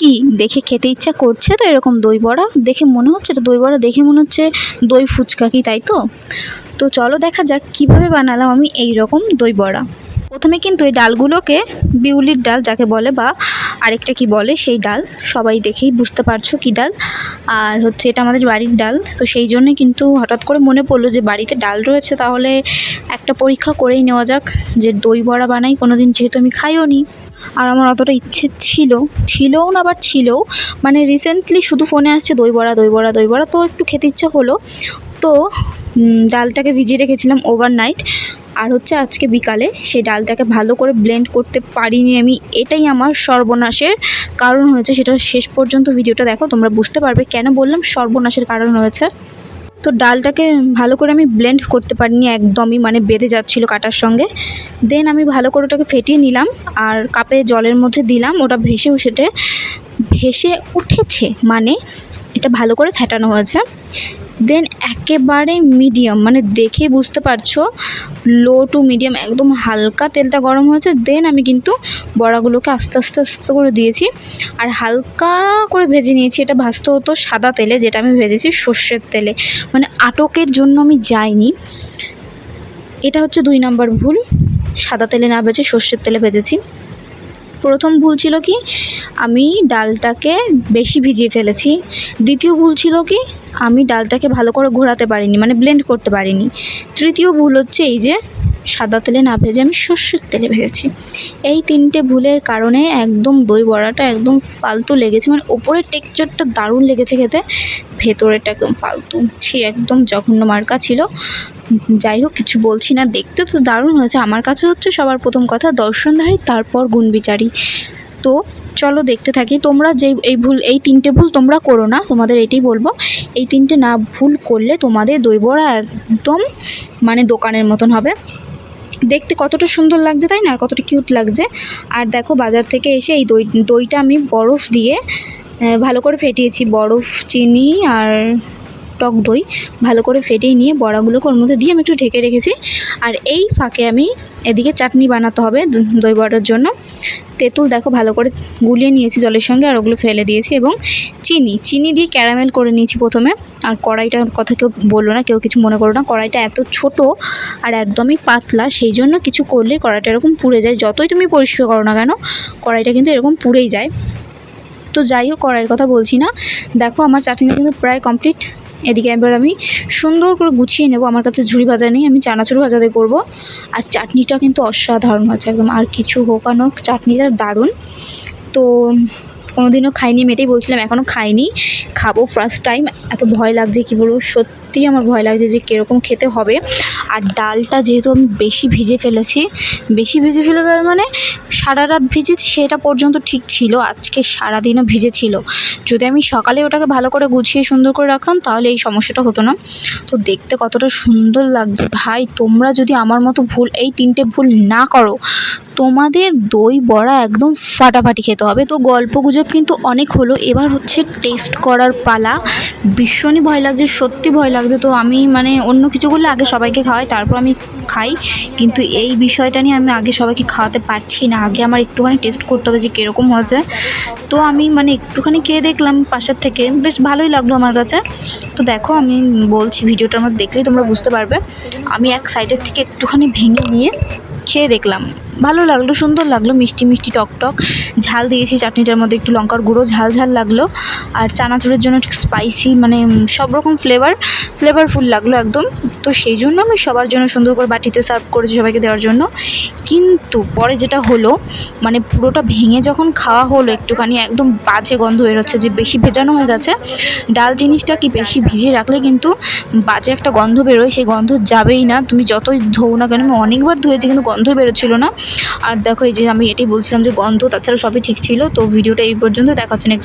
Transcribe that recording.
কি? দেখে খেতে ইচ্ছা করছে তো এরকম দই বড়া। দেখে মনে হচ্ছে এটা দই বড়া, দেখে মনে হচ্ছে দই ফুচকা কি, তাই তো? তো চলো দেখা যাক কীভাবে বানালাম আমি এই রকম দই বড়া। প্রথমে কিন্তু এই ডালগুলোকে বিউলির ডাল যাকে বলে বা আরেকটা কি বলে? সেই ডাল। সবাই দেখেই বুঝতে পারছ কী ডাল। আর হচ্ছে এটা আমাদের বাড়ির ডাল। তো সেই জন্যই কিন্তু হঠাৎ করে মনে পড়ল যে বাড়িতে ডাল রয়েছে, তাহলে একটা পরীক্ষা করেই নেওয়া যাক যে দই বড়া বানাই। কোনো দিন যেহেতু আমি খাইও নি। আর আমার অতটা ইচ্ছে ছিল, ছিলও না আবার ছিলও মানে রিসেন্টলি শুধু ফোনে আসছে দই বড়া দই বড়া দই বড়া। তো একটু খেতে ইচ্ছা হলো। তো ডালটাকে ভিজিয়ে রেখেছিলাম ওভারনাইট আর হচ্ছে আজকে বিকালে সেই ডালটাকে ভালো করে ব্লেন্ড করতে পারিনি আমি। এটাই আমার সর্বনাশের কারণ হয়েছে। সেটা শেষ পর্যন্ত ভিডিওটা দেখো, তোমরা বুঝতে পারবে কেন বললাম সর্বনাশের কারণ হয়েছে। তো ডালটাকে ভালো করে আমি ব্লেন্ড করতে পারিনি একদমই মানে বেঁধে যাচ্ছিল কাটার সঙ্গে। দেন আমি ভালো করে ওটাকে ফেটিয়ে নিলাম আর কাপে জলের মধ্যে দিলাম। ওটা ভেসে উঠেটে ভেসে উঠেছে মানে এটা ভালো করে ফেটানো হয়েছে। দেন একেবারে মিডিয়াম মানে দেখে বুঝতে পারছ লো টু মিডিয়াম একদম হালকা তেলটা গরম হয়েছে। দেন আমি কিন্তু বড়াগুলোকে আস্তে আস্তে আস্তে করে দিয়েছি। আর হালকা করে ভেজে নিয়েছি। এটা ভাজতে হতো সাদা তেলে, যেটা আমি ভেজেছি সর্ষের তেলে। মানে আটকের জন্য আমি যাইনি। এটা হচ্ছে দুই নাম্বার ভুল। সাদা তেলে না ভেজে সর্ষের তেলে ভেজেছি। প্রথম ভুল ছিল কি? আমি ডালটাকে বেশি ভিজিয়ে ফেলেছি। দ্বিতীয় ভুল ছিল কি? আমি ডালটাকে ভালো করে ঘোরাতে পারিনি মানে ব্লেন্ড করতে পারিনি। তৃতীয় ভুল হচ্ছে এই যে সাদা তেলে না ভেজে আমি সর্ষের তেলে ভেজেছি। এই তিনটে ভুলের কারণে একদম দই বড়াটা একদম ফালতু লেগেছে মানে ওপরের টেক্সচারটা দারুণ লেগেছে খেতে। ভেতরেটা একদম ফালতু, ছি, একদম জঘন্য মার্কা ছিল। যাই হোক, কিছু বলছি না, দেখতে তো দারুণ হয়েছে। আমার কাছে হচ্ছে সবার প্রথম কথা, দর্শনধারী, তারপর গুণবিচারী। তো চলো দেখতে থাকি, তোমরা যেই, এই ভুল, এই তিনটে ভুল তোমরা করো না, তোমাদের এটাই বলব। এই তিনটে না ভুল করলে তোমাদের দইবড়া একদম মানে দোকানের মতন হবে। দেখতে কতটা সুন্দর লাগছে তাই না? আর কতটা কিউট লাগছে। আর দেখো বাজার থেকে এসে এই দই দইটা আমি বরফ দিয়ে ভালো করে ফেটিয়েছি। বরফ, চিনি আর টক দই ভালো করে ফেটিয়ে নিয়ে বড়াগুলোকে ওর মধ্যে দিয়ে আমি একটু ঢেকে রেখেছি। আর এই ফাঁকে আমি এদিকে চাটনি বানাতে হবে দই বড়ার জন্য। তেঁতুল দেখো ভালো করে গুলিয়ে নিয়েছি জলের সঙ্গে আর ওগুলো ফেলে দিয়েছি এবং চিনি। চিনি দিয়ে ক্যারামেল করে নিয়েছি প্রথমে। আর কড়াইটার কথা কেউ বলল না, কেউ কিছু মনে করো না। কড়াইটা এত ছোট আর একদমই পাতলা, সেই জন্য কিছু করলেই কড়াইটা এরকম পুড়ে যায়। যতই তুমি পরিষ্কার করো না কেন, কড়াইটা কিন্তু এরকম পুড়েই যায়। তো যাই হোক, কড়াইয়ের কথা বলছি না। দেখো আমার চাটনিটা কিন্তু প্রায় কমপ্লিট এদিকে এবার আমি সুন্দর করে গুছিয়ে নেব। আমার কাছে ঝুড়ি ভাজা নেই আমি চানাচুর ভাজাতে করব। আর চাটনিটা কিন্তু অসাধারণ হয়েছে একদম। আর কিছু হোক আন হোক, চাটনিটা দারুণ। তো কোনোদিনও খাইনি মেটেই বলছিলাম এখনও খাইনি। খাব ফার্স্ট টাইম এত ভয় লাগছে কী বলব? সত্যিই আমার ভয় লাগছে যে কীরকম খেতে হবে। আর ডালটা যেহেতু আমি বেশি ভিজে ফেলেছি, বেশি ভিজে ফেলে মানে সারা রাত ভিজেছি সেটা পর্যন্ত ঠিক ছিল, আজকে সারাদিনও ভিজে ছিল যদি আমি সকালে ওটাকে ভালো করে গুছিয়ে সুন্দর করে রাখতাম তাহলে এই সমস্যাটা হতো না। তো দেখতে কতটা সুন্দর লাগছে। ভাই, তোমরা যদি আমার মতো ভুল, এই তিনটে ভুল না করো তোমাদের দই বড়া একদম ফাটাফাটি খেতে হবে। তো গল্প গুজব কিন্তু অনেক হলো। এবার হচ্ছে টেস্ট করার পালা। ভীষণই ভয় লাগছে, সত্যি ভয় লাগছে। তো আমি মানে অন্য কিছু করলে আগে সবাইকে খাওয়াই, তারপর আমি খাই। কিন্তু এই বিষয়টা নিয়ে আমি আগে সবাইকে খাওয়াতে পারছি না। আগে আমার একটুখানি টেস্ট করতে হবে যে কীরকম হয়েছে। তো আমি মানে একটুখানি খেয়ে দেখলাম পাশের থেকে। বেশ ভালোই লাগল আমার কাছে। তো দেখো, আমি বলছি ভিডিওটার মধ্যে দেখলেই তোমরা বুঝতে পারবে। আমি এক সাইডের থেকে একটুখানি ভেঙে নিয়ে খেয়ে দেখলাম। ভালো লাগল, সুন্দর লাগল, মিষ্টি মিষ্টি টক টক। ঝাল দিয়েছি চাটনিটার মধ্যে একটু লঙ্কার গুঁড়ো, ঝাল ঝাল লাগল। আর চানাচুরের জন্য স্পাইসি মানে সব রকম ফ্লেভার ফ্লেভারফুল লাগল একদম। তো সেই জন্য আমি সবার জন্য সুন্দর করে বাটিতে সার্ভ করেছি সবাইকে দেওয়ার জন্য। কিন্তু পরে যেটা হলো মানে পুরোটা ভেঙে যখন খাওয়া হলো, একটুখানি একদম বাজে গন্ধ বেরোচ্ছে যে বেশি ভেজানো হয়ে গেছে। ডাল জিনিসটা কি বেশি ভিজিয়ে রাখলে কিন্তু বাজে একটা গন্ধ বেরোয়, সেই গন্ধ যাবেই না। তুমি যতই ধোও না কেন, আমি অনেকবার ধুয়েছি, কিন্তু গন্ধ বেরোচ্ছিল না। আর দেখো এই যে আমি এটি বলছিলাম যে গন্ধ, তাছাড়া সবই ঠিক ছিল, তো ভিডিওটা এই পর্যন্ত, দেখা হচ্ছে নেক্সট